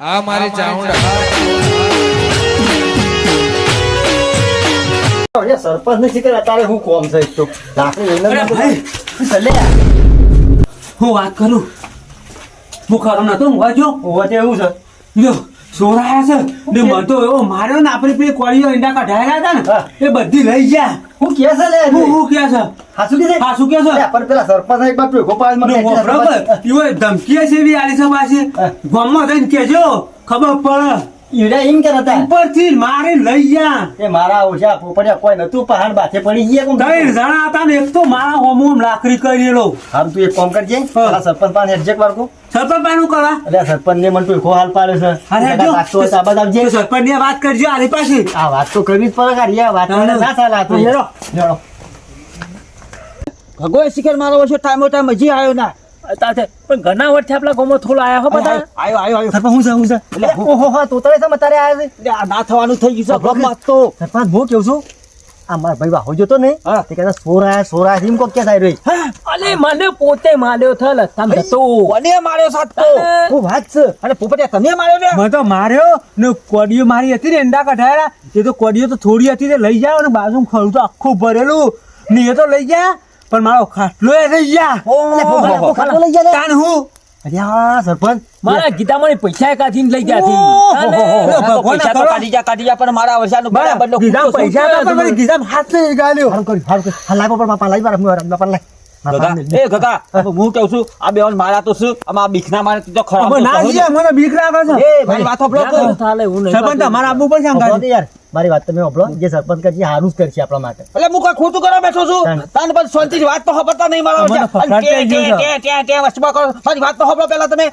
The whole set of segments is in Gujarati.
આ મારી ચાઉંડા સરપંચની શીખર અત્યારે હું કોમ છે? એક તો લાકડી લઈને અરે જ ભાઈ. હું વાત કરું? હું ખરો નતો હું વાંચ્યો તે એવું છે. જો સોરાયા છે? ને મને એવો માર્યો ને આપણે પેલી કોળીઓ ઈંડા કઢાયેલા હતા ને એ બધી લઈ ગયા. હું કે છે લે હું હું કે છે? હાસુ કે છે? કે છે? પણ પેલા સરપંચ એક બાર ભેગો મને બરાબર ઈવો ધમકી છે એવી આલી છે પાછી. ગામમાં જઈને કેજો ખબર પડે. કે ઉપરથી મારી લઈ ગયા એ મારા ઓછા પોપડિયા કોઈ નતું પહાડ બાથે પડી ગયા કોમ ત્રણ જણા હતા ને એક તો મારા હોમું લાકડી કરેલો. હાલ તું એક કોમ કરજે. સરપંચ પાસે એડજેક્ટ વાળકો સરપંચ ભાઈ નું કરવા એટલે સરપંચ ને મને તું હાલ પાડે છે. અરે જો તો આ બાદ સરપંચ ને વાત કરજો આની પાછી. આ વાત તો કરવી જ પડે આ વાત ના, ચાલે તો. ભગવાન શિખર મારો ઓછો ટાઈમો ટાઈમ હજી આવ્યો ના. તાતે પણ ઘણા વર્ષથી આપણા ગામમાં થોડો આયા હો બધા. આયો આયો આયો. સરપંચ હું છે હું છે એટલે ઓહો હો તો તરે છે તારે આયા છે. આ ના થવાનું થઈ ગયું છે ગામમાં તો. સરપંચ હું કેવું છું? આ મારા ભાઈ વાહો જોતો ને તે કહેતા સોર આયા સોર કોક કે થાય રહી અલે મને પોતે માર્યો થલ તમે તો માર્યો સાત તો? વાત છે. અને પોપટિયા તમે માર્યો ને? મને તો માર્યો ને કોડીઓ મારી હતી ને એંડા કઢાયેલા. એ તો કોડીઓ તો થોડી હતી તે લઈ જાવ અને બાજુ ખરું તો આખું ભરેલું. ને એ તો લઈ ગયા. પણ મારો ખાટલો એ લઈ ગયા. એટલે ખાટલો લઈ ગયા તાન હું? અરે સરપંચ મારા ગીતામાં પૈસા લઈ ગયા પૈસા તો કરો. કાઢી જા કાઢી જા પણ મારા વર્ષાનું બરાબર બરાબર ગીધામ પૈસા હતા પણ મારી હાથ લઈ ગાલ્યો હાલ લાવો પણ મારા એ ગગા હું. કહું છું? આ બેવાન મારા તો શું? આમાં બીખના મારે તો ખરાબ ના મને બીક લાગે છે. એ મારી વાત સાંભળો સરપંચ તમારા આબુ પર સાંભળો યાર. મારી વાત તમે સાંભળો. જે સરપંચ કરશે સારું જ કરશે આપણા માટે. એટલે હું કોઈ ખોટું કરવા બેઠો છું? તાન. પછી શાંતિથી વાત તો ખબરતા નહીં મારા કરો. મારી વાત તો સાંભળો પહેલા તમે.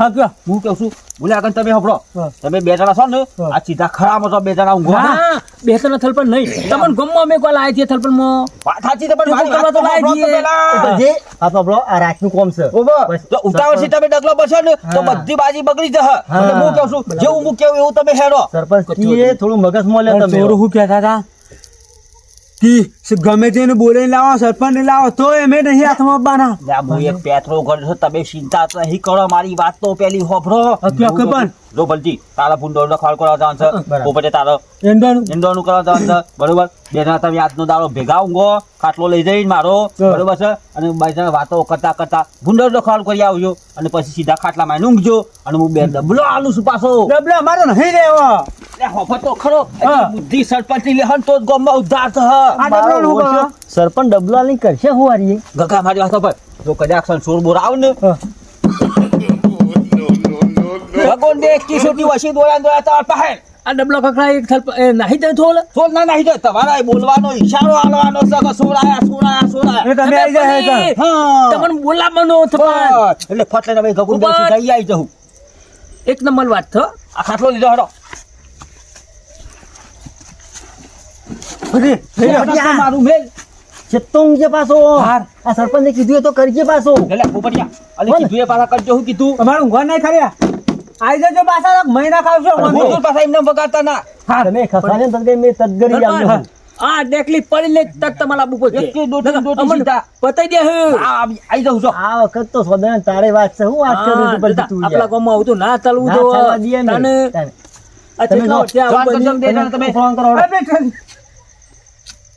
હું કહું. છું બોલે આગળ તમે સાંભળો. તમે બે જણા છો ને આ સીધા ખરામાં છો બે જણા ઊંઘો હા. બે ત્રણ થલપણ નહીં. તમને ગમમાં અમે કોઈ સાચી છે પણ વાત તો તો લાય સાંભળો તો છીએ. પહેલા. એટલે જે આ સાંભળો આ રાતનું કોમ છે. જો ઉતાવળથી તમે ડગલો બસો ને તો બધી બાજી બગડી જશે. હું. કહું છું જેવું હું કેવું એવું તમે હેરો. સરપંચ થોડું મગજ મોલે લે તમે. ચોરું શું કહેતા હતા કે ગમે તેને બોલે લાવો સરપંચ લાવો તો એમે નહીં હાથમાં આપવાના. હું એક પેત્રો ઘર છો તમે ચિંતા તો નહીં કરો મારી વાત તો પેલી હોભરો પણ. જો ભલજી તારા ભૂંડોળનો ખોળ કરવા જવાનું છે. પોપટે તારો એંડાનું. ઇન્દોરનું કરવા જવાનું છે. બરોબર? બેના તમે આજનો દાડો ભેગા ઊંઘો ખાટલો લઈ જઈને મારો. બરોબર છે? અને બે વાતો કરતા કરતા ભૂંડોળનો ખોળ કરી આવજો. અને પછી સીધા ખાટલામાં ઊંઘજો. અને હું બે ડબલો આલું છું પાછો. ડબલા મારો નહીં રહેવો. તો ખરો. બુદ્ધિ સરપંચની લેહન તો ગામમાં ઉદ્ધાર થશે સરપંચ ડબલા લઈને કરશે હું હારીએ? ગગા મારી વાત પર. જો કદાચ સોર બોર આવ ને. ભગવાન બે એક કિશોરની વસી દોરા ને તાર પાસે. આ ડબલો એક નાહી જાય થોલ. ના નહીં જાય તમારા બોલવાનો ઈશારો આલવાનો છે કે સોરાયા સોરાયા સોરાયા. તમે આવી જાય હા. તમને. એટલે ફટલે તમે ગગુ બે ઊભા. આવી જવું એક નંબર વાત થો આ ખાટલો લીધો હડો. બધી પોપટિયા. મારું મેલ. ચેતો ઊંઘજે પાછો. આ સરપંચે કીધું એ તો કરજે પાછો. એટલે પોપટિયા અને કીધું એ પાછા કરજો હું કીધું? તમારું ઊંઘવા નહીં ખર્યા આઈ જજો પાછા મહિના ખાવશો હું પાછા એમને વગાડતા ના. હાર. તમે ખસાને તદગઈ મેં તદગરી હા. આ ડેકલી પડી લે તક તમારા બુકો છે. એકથી દોઢી દોઢી સીધા. પતાઈ દે હે. આ આવી આવી જાઉં છો આ વખત તો સોદાને તારે વાત છે. હું વાત કરું છું તું આપણા ગામમાં આવતું ના ચાલવું તો. તને તમે કેટલા જો,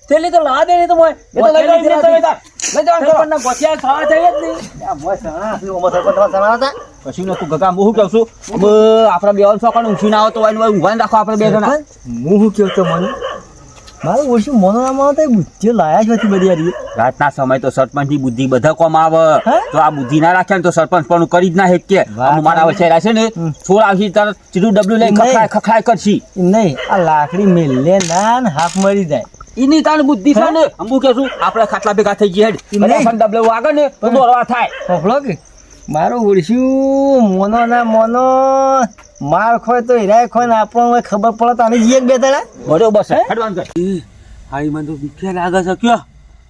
તેલી તો લા દે ને તો મોય. એ તો લઈ લઈ જાઓ, લઈ જાઓ. લઈ જાઓ, લઈ જાઓ. સરપંચના ગોઠિયા ખાવા થઈ જ નહીં. આ મોય સણા, આપણી ઉંમર સરપંચ તમારા સણા હતા? પછી નતું ગગા હું કહું છું? હવે આપણા બેવાન છોકરાને ઊંઘી ના તો રાખો આપણે બે જણા. હું શું કહું છું મને? મારું ઓછું મનો નામ આવતા લાયા જ નથી બધી યાર રાતના સમય તો સરપંચની બુદ્ધિ બધા કોમ આવે. તો આ બુદ્ધિ ના રાખે ને તો સરપંચ પણ કરી જ ના હેત કે મારા વચ્ચે છે ને છોડ આવશે તરત સીધું ડબલું લઈ ખખાય ખખડાય ખખડાય કરશી. નહીં આ લાકડી મેલે ના હાફ મરી જાય. એની તાન બુદ્ધિ છે ને? હું કે શું આપણે ખાટલા ભેગા થઈ ગયા. અને આપણને ડબલું આગળ ને તો દોરવા થાય. ફફલો કે મારો ઓળશ્યું મોનો ના મોનો. માર ખોય તો હીરા ખોય ને આપણને ખબર પડે તો આની એક બે દાડા. બરોબર બસ હેડવાન કર હાઈ મને તો બીકે લાગે છે કયો?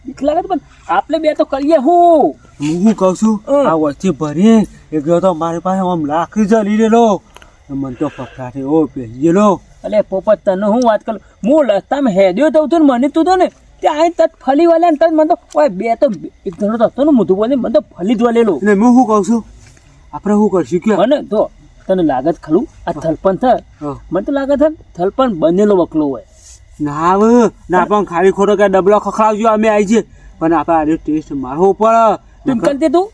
બીક લાગે તો પણ આપણે બે તો કરીએ હું? હું કહું છું? આ વર્ષથી ભરી એક તો મારી પાસે આમ લાકડી ચાલી રહેલો મને તો ફફડાટે ઓ પહેરી ગયેલો અલે પોપટ તને હું વાત કરું? હું રસ્તામાં હેદ્યો તો તું ને મને તું તો ને ત્યાં તત ફલી વાલે ને તત મને તો ઓય બે તો એક જણો તો હતો ને મોઢું બોલે મને તો ફલી જ વાલેલો. એટલે હું શું કહું છું? આપણે શું કરશું? કે મને તો તને લાગત ખાલું આ થલપન થાય? હા. મને તો લાગે છે થલપન બનેલો વકલો હોય. ના હવે ના પણ ખાલી ખોટો કે ડબલો ખખડાવજો અમે આવી છે પણ આપણે આજે ટેસ્ટ મારવો પડે તું કરી દે તું.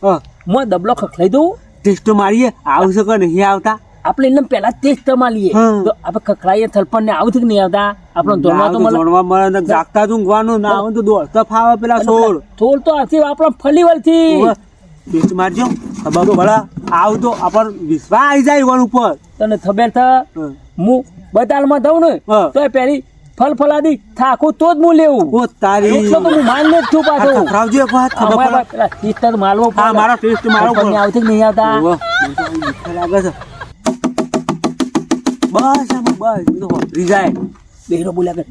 હું. ડબલો ખખડાઈ દઉં. ટેસ્ટ મારીએ. આવશે કે નહીં આવતા? આપણે એને પેલા જ તમા લઈએ તો આપણે ખખડાઈએ થલપણ ને આવતી નહીં આવતા? આપણો ધોરવા તો જોડવા મળે. ને જાગતા જ ઊંઘવાનું ના આવે તો દોડતા ફાવે પેલા સોળ. થોડ તો આથી આપણો ફલી વળથી ટેસ્ટ મારજો. ખબર ભલા આવ તો આપણ વિશ્વા આવી જાય વન ઉપર. તને ખબર થ હા. બજારમાં દઉં ને તો પેલી ફલ ફલાદી થાકું તો જ હું લેવું. ઓ તારી. એટલો તો હું માન જ છું પાછો. ખરાવજો એક વાત ખબર પડે? ટેસ્ટ માલવો હા મારો ટેસ્ટ મારો ને નહીં આવતા? તો લાગે છે. બસ આમાં બસ હું તો હોતરી બેરો બોલ્યા કરે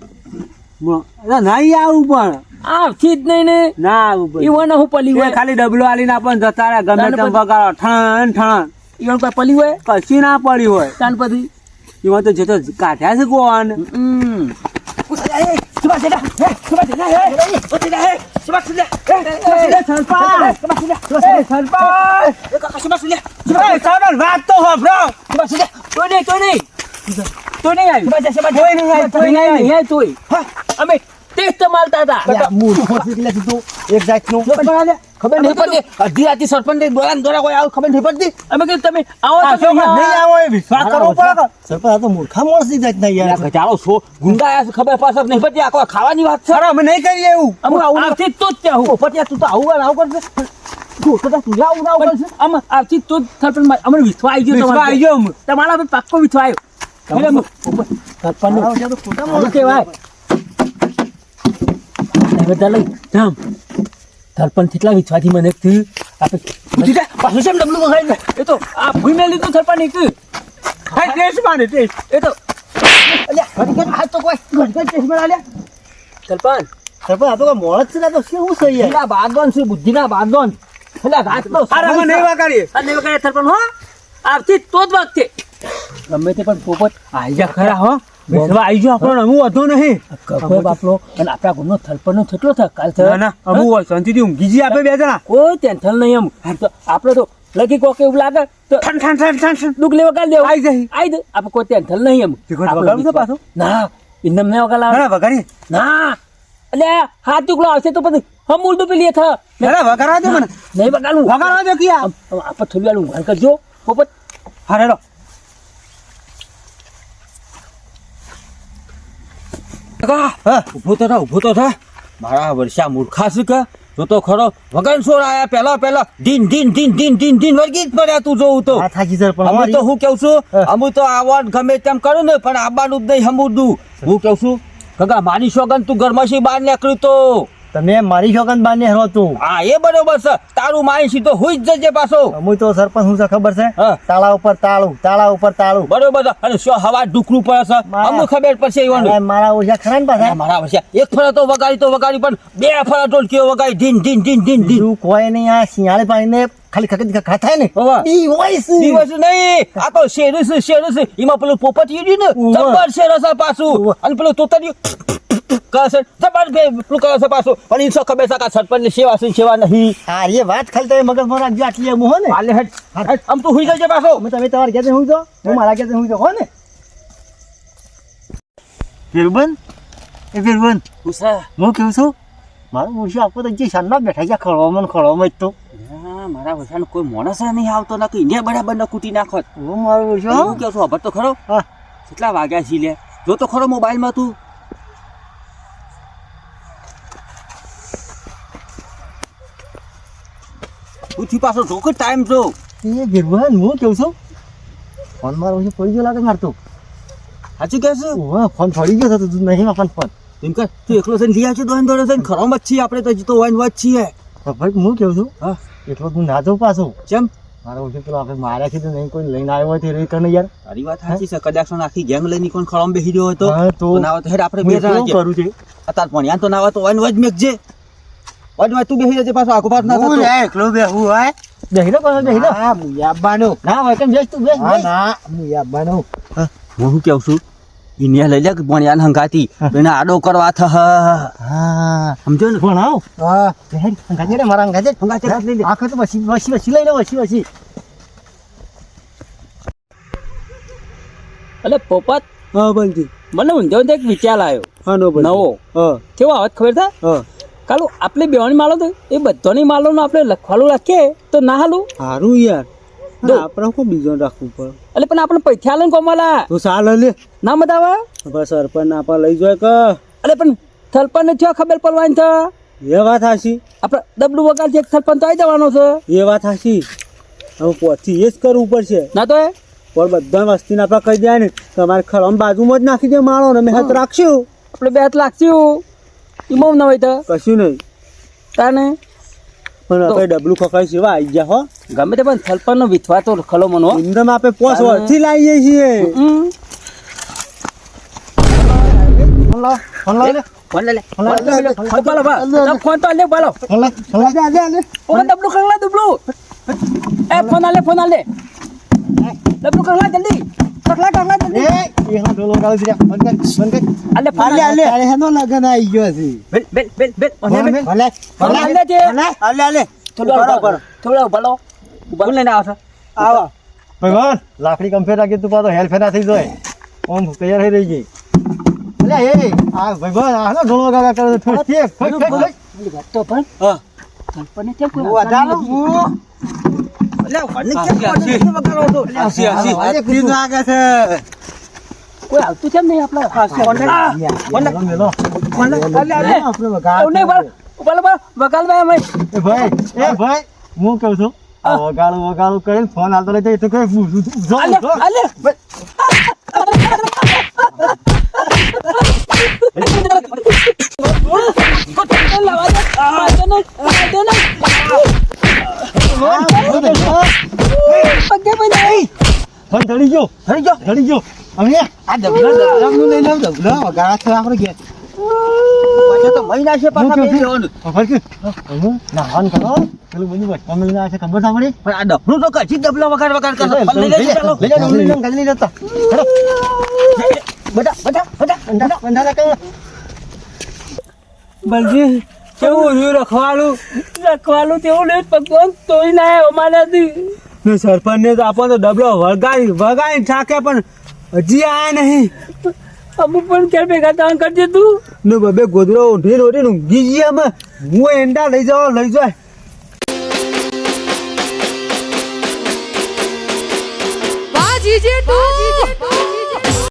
નહીં આવું પણ આવતી જ નહીં ને ના આવું. ઈવન હું પલી હોય ખાલી ડબલો આલીને આપણને જતા રહે ગમે તેમ પછી- ઠણ ઠણ ઈવન કોઈ પલી હોય કશી ના પડી હોય તાન પછી તો જતો કાઢ્યા છે હમ. વાત તો હોભળો તો નહીં તો નહીં તો નહીં આવ્યું કોઈ નહીં આય, કોઈ નહીં આય તોય. અમે ટેસ્ટ માલતા હતા. મૂર્ખો એટલે છે તું એક જાતનું. ખબર નહીં પડતી. અડધી રાતે સરપંચ દોરા દોરા કોઈ આવું ખબર નહીં પડતી. અમે કીધું તમે આવો તો નહીં આવો. એ વિશ્વાસ કરવો પડે સરપંચ આ તો મૂર્ખા માણસ જાત જાતના યાર ગજાળો છો. ગુંડા ખબર પડશે નહીં પડતી. આ કોઈ ખાવાની વાત છે? અમે નહીં કરીએ એવું. અમે આવું નથી તો જ ત્યાં હું. પટિયા તું તો આવું ને આવું કરશે. તું તો તો. તમારા પર પાક્કો વિશ્વાસ આવ્યો. છે. સરપંચ કેટલા વિશ્વાસથી મને થયું આપણે પાછું કેમ ડબલું વગાડી ને? એ તો આ ભૂઈ મેં લીધું સરપંચ એક હા, ટેસ્ટ માને ટેસ્ટ એ તો સરપંચ. સરપંચ આ તો કોઈ મોણસ છે તો શું છે યાર? છે બુદ્ધિના બાદોન એટલે રાત તો અરે નહીં વગાડીએ. નહીં વગાડે સરપંચ હો. આવતી તો જ વાગતે ગમે તે પણ પોપટ આવી જા ખરા હો વિશ્વાસ આવી ગયો આપણને અમુ વધુ નહીં કપોય બાપલો અને આપણા ગુનો થલપણનો થયેલો થાય કાલ થયો ના અમુ હોય શાંતિથી ઊંઘી જઈએ આપણે બે જણા કોઈ ટેન્શન નહીં એમ તો આપણે તો લગી કોકે એવું લાગે તો ઠન ઠન ઠન ઠન ઠન. દુઃખ લેવા કાલ દેવ આઈ જાય. આઈ દે આપણે કોઈ ટેન્શન નહીં એમ તે આપણે વગાડવું છે પાછું? ના ઇન્દમ નહીં વગાડ અરે વગાડીએ ના એટલે હાથ દુખલો આવશે તો પછી હમ ઉલટું પેલી થા અરે વગાડવા દે મને નહીં વગાડું વગાડવા દે કિયા આપણે થોડી વાર ઊંઘાણ કરજો પોપટ હા હેડો ઊભો તો થા ઊભો તો થા. મારા વર્ષા મૂર્ખા છે કે? જો તો ખરો વગર છોડ આયા પહેલા પહેલા. દિન દિન ડીન દિન દિન દિન વળગી જ પડ્યા તું જોઉં તો. થાકી અમે તો હું કેવું છું. અમે તો આવવાનું ગમે તેમ કરું ને પણ આબાનું જ નહીં હમુદું હું કેવું છું કાકા માની સોગન તું ઘરમાંથી બહાર નીકળ્યું તો? તમે મારી શોકન બાને હરો તું. હા એ બરોબર છે. તારું માઈ સીધો હુઈ જ જજે પાછો. હું તો સરપંચ હું છે ખબર છે. તાળા ઉપર તાળું તાળા ઉપર તાળું. બરોબર છે. અને શો હવા ડુકરું પડે છે? અમુ ખબર પડશે ઈવન મારા ઓછા ખરા ને પાછા. મારા ઓછા. એક ફરા તો વગાડી તો વગાડી પણ બે ફરા તો કેવો વગાડી? ધીન ધીન ધીન ધીન ધીન તું કોઈ નહીં આ શિયાળે પાણીને ખાલી ખકડી ખા થાય ને. ઈ વોઇસ ઈ વોઇસ નહીં. આ તો શેર છે શેર છે. એમાં પેલું પોપટ રહ્યું ને? જબર શેર પાછું. અને પેલું તોતરિયું. કરે છે જબર બે પેલું કરે છે પાછું. પણ ઈ શું ખબર છે કે સેવા છે સેવા નહીં? હા એ વાત ખાલી તમે મગજમાં રાખજો આટલી હો ને. હાલે હેડ, આમ તો હુઈ જજે પાછો. તમે તમારા ઘેર હું જો હું મારા ઘેર હું જો હો ને. વીરબન એ વીરબન હું કેવું છું? મારું મૂછું આપો તો જે શાનના બેઠા ગયા ખળવામાં ને ખળવામાં જ તો. મારા વસાનો કોઈ માણસ નહીં આવતો નથી ને બરાબર ન કૂટી નાખો હું મારું હું મૂછું કહું છું ખબર તો ખરો? હા. કેટલા વાગ્યા છે લે? જો તો ખરો મોબાઈલમાં તું. પાછો જો કે ટાઈમ જો એ વીરબન હું કેવું છું? ફોન મારો છે પડી ગયો લાગે મારતો. સાચું કહે છે? ઓહ ફોન પડી ગયો તો તું નહીં વાપરવાનો ફોન. એમ કે તું એકલો થઈને લઈ આવજો દોડ દોડે થઈને ખરો મત છીએ આપણે તો જીતો વાઈન વાત છીએ. ભાઈ હું કેવું છું? હા. એટલો તું ના જાઉં પાછો. જેમ મારો મૂછું પેલો આપણે માર્યા કીધું નહીં કોઈ લઈને આવ્યો હોય તો રે કરીને યાર. તારી વાત સાચી છે કદાચ આખી ગેંગ લઈને કોણ ખળામાં બેસી રહ્યો હતો તો- તો ના હોય તો હેડ આપણે બે જણા છે. કરું છે? અતાર પણ યાર તો ના હોય તો વાઈન વજ મેકજે. વજ મેક તું બેહી જજે પાછો આખો પાછો ના હું થતો. એકલો બેહું હોય? બેહી લો પાછો બેહી લો. હા હું યાબાનો ના હોય કેમ બેસ તું બેસ ના હું. યાબાનો હું શું કહું છું? ઇન્યા લઈ લે પણ યાન હંગાતી? એને આડો કરવા થ હા સમજો ને? પણ આવ. હા બેહી હંગાજે રે મારા હંગાજે હંગાજે લઈ લે. આખો તો વસી વસી વસી લઈ લે વસી વસી અલે પોપત હા બલજી. મને ઊંધો એક વિચાર આવ્યો હા નો નવો. હા. કેવો આવત ખબર થા હા. કાલું આપણે બેવાની માળો તો એ બધાની માળોનો આપણે લખવાનું રાખીએ તો ના હાલું? સારું યાર. તો આપણે શું બીજો રાખવું પડે. એટલે પણ આપણે પૈસા લઈને ને કોમાલા. તું સાલ લે ના મતાવે હવે સરપંચ આપા લઈ જાય કે? એટલે પણ સરપંચને થયો ખબર પડવાની છે એ વાત હાશી આપણે ડબલું વગાડ એક સરપંચ તો આવી જવાનો છે. એ વાત હાશી હવે પહોંચી એ જ કરવું પડશે. ના તો એ? પણ બધા વસ્તીને આપણે કહી દે ને. તમારે ખરમ બાજુમાં જ નાખી દે માળો ને. મેં હાથ રાખશું. આપણે બે હાથ લાગશું એમાં ના હોય તો કશું નહીં તાને પણ આપણે ડબલું ખખાઈ સેવા આવી ગયા હો ગમે તે પણ સરપંચનો વિથવા તો ખલો મનો. ઇન્દમ આપણે પોસ. વર્ષથી લાવીએ છીએ. ફોન લાવ ફોન લાવ લે ફોન લે લે. ફોન લે, લે, ફોન બાલો બા. ફોન તો લે બાલો ફોન લાવ ફોન લાવ ઓલા ડબલું કંગલા ડબલું એ ફોન આલે ફોન આલે ડબલું કંગલા જલ્દી એ ઢોલો ફોન કર ફોન કર. હેનો લગન આવી ગયો છે. બેલ બેલ બેલ બેલ થોડું થોડું ભલો લઈને આવો આવો. ભગવાન લાકડી કંફે રાખી તું પાછો હેલ્પ ના થઈ જાય. ઓમ તૈયાર થઈ રહી ગઈ એટલે એ આ ભગવાન આ નો ઢોલો ગાગા કરે ઠોક ઠેક, ઠોક, ઠોક, ઠોક. તો પણ. હા. સરપંચને કેમ કોઈ વધારો હું કોઈ આવતું નહીં હું છું વગાડું વગાડું કરીને ફોન લઈ જાય તો કઈ પૂછું તો મહિના છે પાછા બે ડફનું તો બલજી કેવું રહ્યું રખવાલું? રખવાલું તેવું નહીં ભગવાન તોય ના આવ્યો મારાથી ને સરપંચને તો આપણને તો ડબલો વગાડી વગાડી થાકે પણ હજી આયા નહીં. અમુક પણ ક્યારે ભેગા થવા કરજે તું? ને બબે ગોદરો ઊંધી ઓઢીને ઊંઘી ગયા અમે હું એંડા લઈ જાઓ લઈ જાય